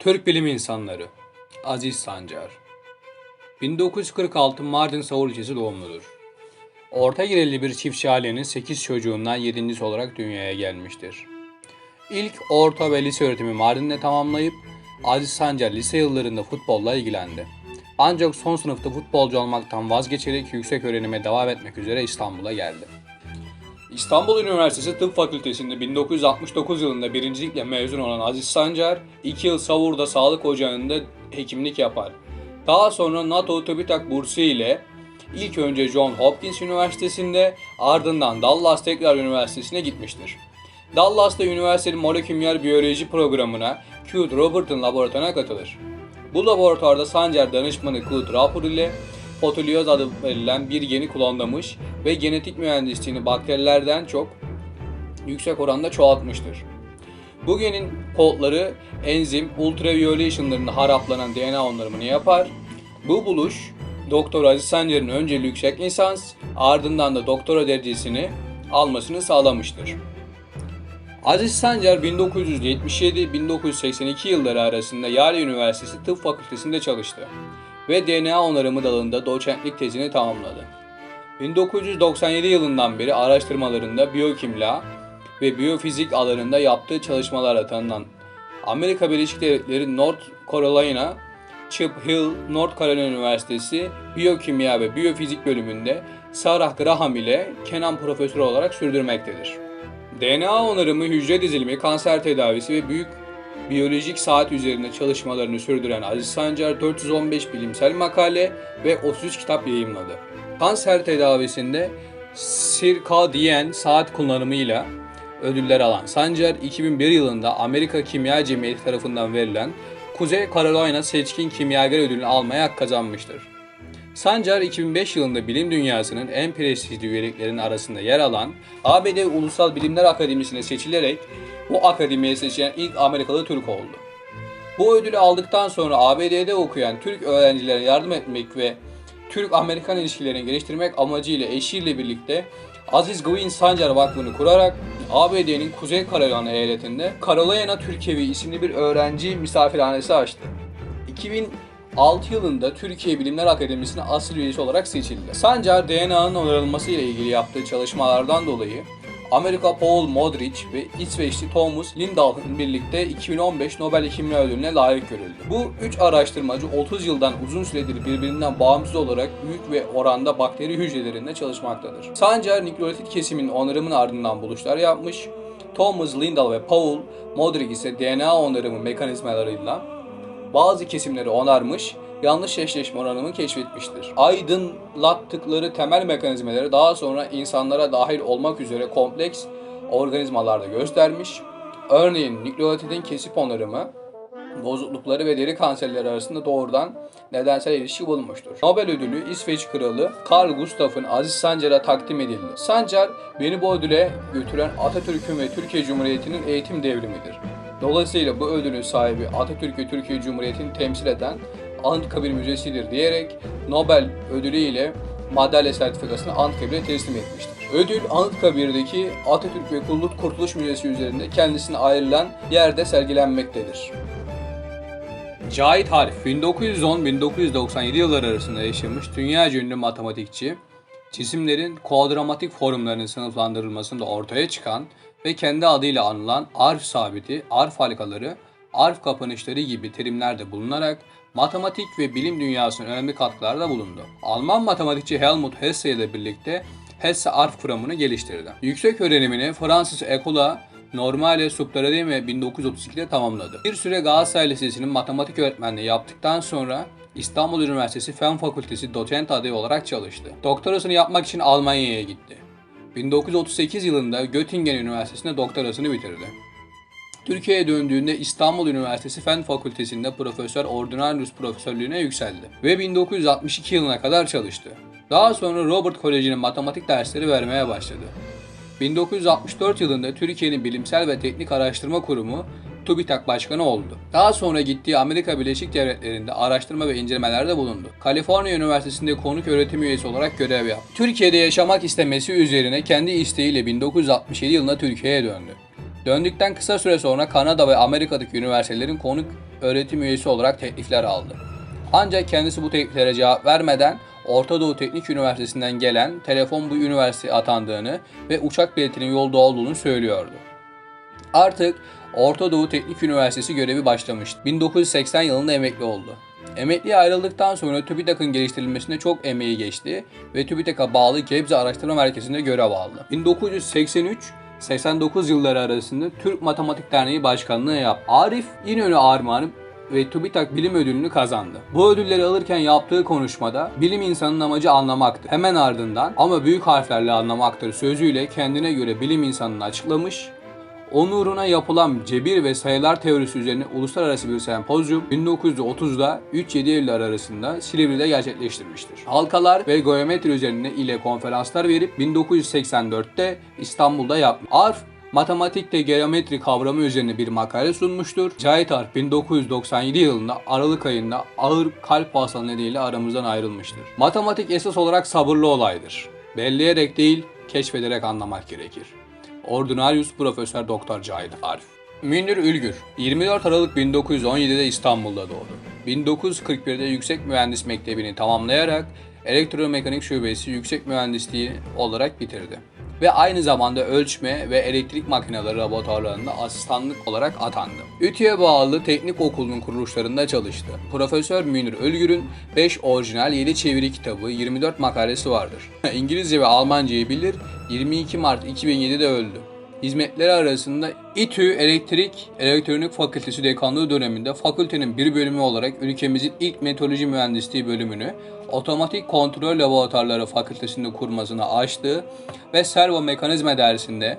Türk bilim insanları Aziz Sancar 1946 Mardin Savur ilçesi doğumludur. Orta gelirli bir çiftçi ailenin 8 çocuğundan 7. olarak dünyaya gelmiştir. İlk orta ve lise öğretimi Mardin'de tamamlayıp Aziz Sancar lise yıllarında futbolla ilgilendi. Ancak son sınıfta futbolcu olmaktan vazgeçerek yüksek öğrenime devam etmek üzere İstanbul'a geldi. İstanbul Üniversitesi Tıp Fakültesi'nde 1969 yılında birincilikle mezun olan Aziz Sancar, 2 yıl Savur'da sağlık ocağında hekimlik yapar. Daha sonra NATO TÜBİTAK bursu ile ilk önce John Hopkins Üniversitesi'nde ardından Dallas Tekrar Üniversitesi'ne gitmiştir. Dallas'ta üniversitenin moleküler biyoloji programına Q. Robert'ın laboratuvarına katılır. Bu laboratuvarda Sancar danışmanı Claude Rapur ile fotolioz adı verilen bir geni klonlamış ve genetik mühendisliğini bakterilerden çok yüksek oranda çoğaltmıştır. Bu genin kodları enzim ultraviyole ışınlarında haraplanan DNA onarımını yapar. Bu buluş Doktor Aziz Sancar'ın önce yüksek lisans ardından da doktora derecesini almasını sağlamıştır. Aziz Sancar 1977-1982 yılları arasında Yale Üniversitesi Tıp Fakültesi'nde çalıştı ve DNA onarımı dalında doçentlik tezini tamamladı. 1997 yılından beri araştırmalarında biyokimya ve biyofizik alanında yaptığı çalışmalarla tanınan Amerika Birleşik Devletleri North Carolina Chip Hill North Carolina Üniversitesi Biyokimya ve Biyofizik bölümünde Sarah Graham ile Kenan profesör olarak sürdürmektedir. DNA onarımı, hücre dizilimi, kanser tedavisi ve büyük biyolojik saat üzerinde çalışmalarını sürdüren Aziz Sancar 415 bilimsel makale ve 33 kitap yayımladı. Kanser tedavisinde sirkadiyen saat kullanımıyla ödüller alan Sancar 2001 yılında Amerika Kimya Cemiyeti tarafından verilen Kuzey Carolina Seçkin Kimyager Ödülünü almaya hak kazanmıştır. Sancar 2005 yılında bilim dünyasının en prestijli üyeliklerinin arasında yer alan ABD Ulusal Bilimler Akademisi'ne seçilerek bu akademiye seçilen ilk Amerikalı Türk oldu. Bu ödülü aldıktan sonra ABD'de okuyan Türk öğrencilere yardım etmek ve Türk-Amerikan ilişkilerini geliştirmek amacıyla eşiyle birlikte Aziz Gıvin Sancar Vakfı'nı kurarak ABD'nin Kuzey Carolina eyaletinde Carolina Türkevi isimli bir öğrenci misafirhanesi açtı. 2006 yılında Türkiye Bilimler Akademisi'ne asıl üyesi olarak seçildi. Sancar DNA'nın onarılması ile ilgili yaptığı çalışmalardan dolayı Amerika Paul Modrich ve İsveçli Thomas Lindahl'ın birlikte 2015 Nobel Kimya Ödülüne layık görüldü. Bu üç araştırmacı 30 yıldan uzun süredir birbirinden bağımsız olarak büyük ve oranda bakteri hücrelerinde çalışmaktadır. Sancar nükleotit kesiminin onarımının ardından buluşlar yapmış. Thomas Lindahl ve Paul Modrich ise DNA onarımı mekanizmalarıyla bazı kesimleri onarmış, yanlış eşleşme oranını keşfetmiştir. Aydınlattıkları temel mekanizmaları daha sonra insanlara dahil olmak üzere kompleks organizmalarda göstermiş. Örneğin nükleotidin kesip onarımı, bozuklukları ve deri kanserleri arasında doğrudan nedensel ilişki bulunmuştur. Nobel ödülü İsveç Kralı Carl Gustaf'ın Aziz Sancar'a takdim edildi. Sancar, beni bu ödüle götüren Atatürk'ün ve Türkiye Cumhuriyeti'nin eğitim devrimidir. Dolayısıyla bu ödülün sahibi Atatürk ve Türkiye Cumhuriyeti'ni temsil eden Anıtkabir Müzesi'dir diyerek Nobel ödülü ile madalya sertifikasını Anıtkabir'e teslim etmiştir. Ödül Anıtkabir'deki Atatürk ve Kulluk Kurtuluş Müzesi üzerinde kendisine ayrılan yerde sergilenmektedir. Cahit Harif 1910-1997 yılları arasında yaşamış dünya ünlü matematikçi, cisimlerin kuadramatik formlarının sınıflandırılmasında ortaya çıkan ve kendi adıyla anılan arf sabiti, arf halkaları, arf kapanışları gibi terimlerde bulunarak matematik ve bilim dünyasına önemli katkılarda bulundu. Alman matematikçi Helmut Hesse ile birlikte Hesse arf kuramını geliştirdi. Yüksek öğrenimini Fransız École Normale ve 1932'de tamamladı. Bir süre Galatasaray Lisesi'nin matematik öğretmenliği yaptıktan sonra İstanbul Üniversitesi Fen Fakültesi doçent adayı olarak çalıştı. Doktorasını yapmak için Almanya'ya gitti. 1938 yılında Göttingen Üniversitesi'nde doktorasını bitirdi. Türkiye'ye döndüğünde İstanbul Üniversitesi Fen Fakültesi'nde Profesör Ordinarius profesörlüğüne yükseldi ve 1962 yılına kadar çalıştı. Daha sonra Robert Koleji'nin matematik dersleri vermeye başladı. 1964 yılında Türkiye'nin Bilimsel ve Teknik Araştırma Kurumu TÜBİTAK Başkanı oldu. Daha sonra gittiği Amerika Birleşik Devletleri'nde araştırma ve incelemelerde bulundu. Kaliforniya Üniversitesi'nde konuk öğretim üyesi olarak görev yaptı. Türkiye'de yaşamak istemesi üzerine kendi isteğiyle 1967 yılında Türkiye'ye döndü. Döndükten kısa süre sonra Kanada ve Amerika'daki üniversitelerin konuk öğretim üyesi olarak teklifler aldı. Ancak kendisi bu tekliflere cevap vermeden Orta Doğu Teknik Üniversitesi'nden gelen telefon bu üniversiteye atandığını ve uçak biletinin yolda olduğunu söylüyordu. Artık Orta Doğu Teknik Üniversitesi görevi başlamıştı. 1980 yılında emekli oldu. Emekliye ayrıldıktan sonra TÜBİTAK'ın geliştirilmesinde çok emeği geçti ve TÜBİTAK'a bağlı Gebze Araştırma Merkezi'nde görev aldı. 1983-89 yılları arasında Türk Matematik Derneği Başkanlığı yaptı. Arif İnönü Armağanı ve TÜBİTAK Bilim Ödülünü kazandı. Bu ödülleri alırken yaptığı konuşmada bilim insanının amacı anlamaktır. Hemen ardından ama büyük harflerle anlamaktır sözüyle kendine göre bilim insanını açıklamış onun uğruna yapılan cebir ve sayılar teorisi üzerine uluslararası bir sempozyum 1930'da 3-7 Eylül arasında Silivri'de gerçekleştirmiştir. Halkalar ve geometri üzerine ile konferanslar verip 1984'te İstanbul'da yapmış. Arf matematikte geometri kavramı üzerine bir makale sunmuştur. Cahit Arf 1997 yılında Aralık ayında ağır kalp hastalığı nedeniyle aramızdan ayrılmıştır. Matematik esas olarak sabırlı olaydır. Belleyerek değil, keşfederek anlamak gerekir. Ordinarius Profesör Doktor Cahit Arif. Münir Ülgür 24 Aralık 1917'de İstanbul'da doğdu. 1941'de Yüksek Mühendis Mektebi'ni tamamlayarak Elektromekanik Şubesi Yüksek Mühendisliği olarak bitirdi. Ve aynı zamanda ölçme ve elektrik makineleri laboratuvarlarında asistanlık olarak atandı. ütü'ye bağlı teknik okulunun kuruluşlarında çalıştı. Profesör Münir Ölgür'ün 5 orijinal 7 çeviri kitabı, 24 makalesi vardır. İngilizce ve Almancayı bilir, 22 Mart 2007'de öldü. Hizmetleri arasında İTÜ Elektrik Elektronik Fakültesi dekanlığı döneminde fakültenin bir bölümü olarak ülkemizin ilk meteoroloji mühendisliği bölümünü otomatik kontrol laboratuvarları fakültesinde kurmasını açtı ve servo mekanizma dersinde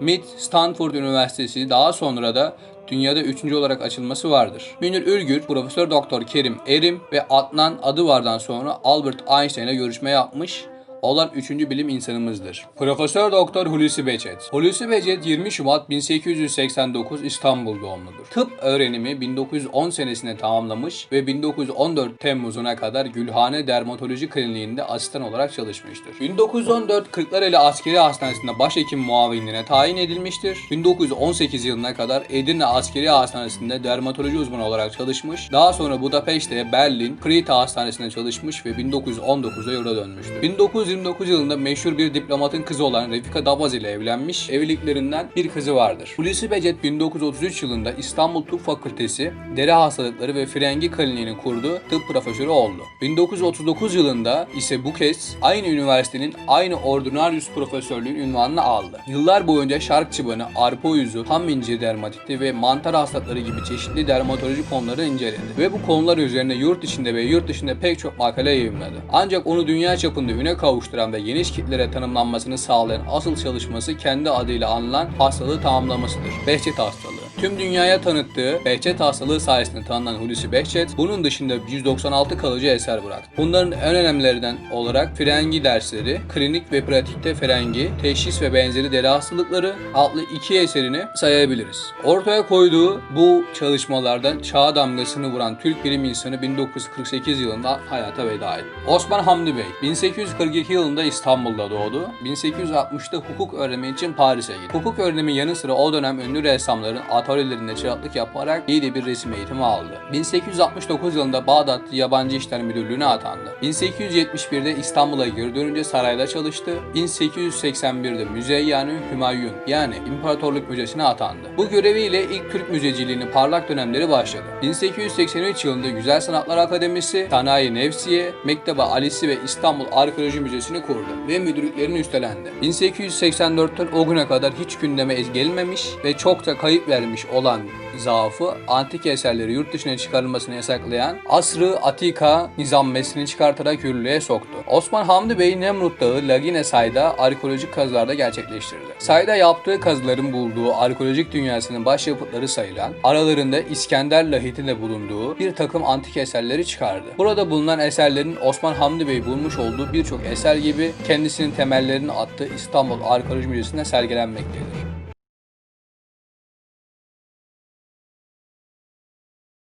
MIT Stanford Üniversitesi daha sonra da dünyada üçüncü olarak açılması vardır. Münir Ülgür, Profesör Doktor Kerim Erim ve Adnan Adıvar'dan sonra Albert Einstein'la görüşme yapmış olan üçüncü bilim insanımızdır. Profesör Doktor Hulusi Becet. Hulusi Becet 20 Şubat 1889 İstanbul doğumludur. Tıp öğrenimi 1910 senesinde tamamlamış ve 1914 Temmuz'una kadar Gülhane Dermatoloji Kliniğinde asistan olarak çalışmıştır. 1914 Kırklareli Askeri Hastanesi'nde başhekim muavinliğine tayin edilmiştir. 1918 yılına kadar Edirne Askeri Hastanesi'nde dermatoloji uzmanı olarak çalışmış. Daha sonra Budapeşte, Berlin, Krita Hastanesi'nde çalışmış ve 1919'da yurda dönmüştür. 1929 yılında meşhur bir diplomatın kızı olan Refika Dabaz ile evlenmiş. Evliliklerinden bir kızı vardır. Hulusi Becet 1933 yılında İstanbul Tıp Fakültesi Deri Hastalıkları ve Frengi Kliniğini kurdu. Tıp profesörü oldu. 1939 yılında ise bu kez aynı üniversitenin aynı ordinarius profesörlüğün ünvanını aldı. Yıllar boyunca şark çıbanı, arpa uyuzu, ham incir dermatiti ve mantar hastalıkları gibi çeşitli dermatoloji konuları inceledi. Ve bu konular üzerine yurt içinde ve yurt dışında pek çok makale yayınladı. Ancak onu dünya çapında üne kavuşturan ve geniş kitlere tanımlanmasını sağlayan asıl çalışması kendi adıyla anılan hastalığı tamamlamasıdır. Behçet hastalığı. Tüm dünyaya tanıttığı Behçet hastalığı sayesinde tanınan Hulusi Behçet, bunun dışında 196 kalıcı eser bıraktı. Bunların en önemlilerinden olarak frengi dersleri, klinik ve pratikte frengi, teşhis ve benzeri deri hastalıkları adlı iki eserini sayabiliriz. Ortaya koyduğu bu çalışmalarda çağ damgasını vuran Türk bilim insanı 1948 yılında hayata veda etti. Osman Hamdi Bey 1842 yılında İstanbul'da doğdu. 1860'da hukuk öğrenimi için Paris'e gitti. Hukuk öğrenimi yanı sıra o dönem ünlü ressamların atölyelerinde çıraklık yaparak iyi de bir resim eğitimi aldı. 1869 yılında Bağdat Yabancı İşler Müdürlüğü'ne atandı. 1871'de İstanbul'a geri dönünce sarayda çalıştı. 1881'de Müzeyyanı Hümayun yani İmparatorluk Müzesi'ne atandı. Bu göreviyle ilk Türk müzeciliğinin parlak dönemleri başladı. 1883 yılında Güzel Sanatlar Akademisi, Sanayi Nevsiye, Mektebe Alisi ve İstanbul Arkeoloji Müzesi'ni kurdu ve müdürlüklerini üstelendi. 1884'ten o güne kadar hiç gündeme gelmemiş ve çok da kayıp vermiş olan zaafı antik eserleri yurt dışına çıkarılmasını yasaklayan Asrı Atika nizammesini çıkartarak yürürlüğe soktu. Osman Hamdi Bey Nemrut Dağı Lagine Say'da arkeolojik kazılarda gerçekleştirdi. Say'da yaptığı kazıların bulduğu arkeolojik dünyasının başyapıtları sayılan aralarında İskender lahitinin de bulunduğu bir takım antik eserleri çıkardı. Burada bulunan eserlerin Osman Hamdi Bey bulmuş olduğu birçok eser gibi kendisinin temellerini attığı İstanbul Arkeoloji Müzesi'nde sergilenmektedir.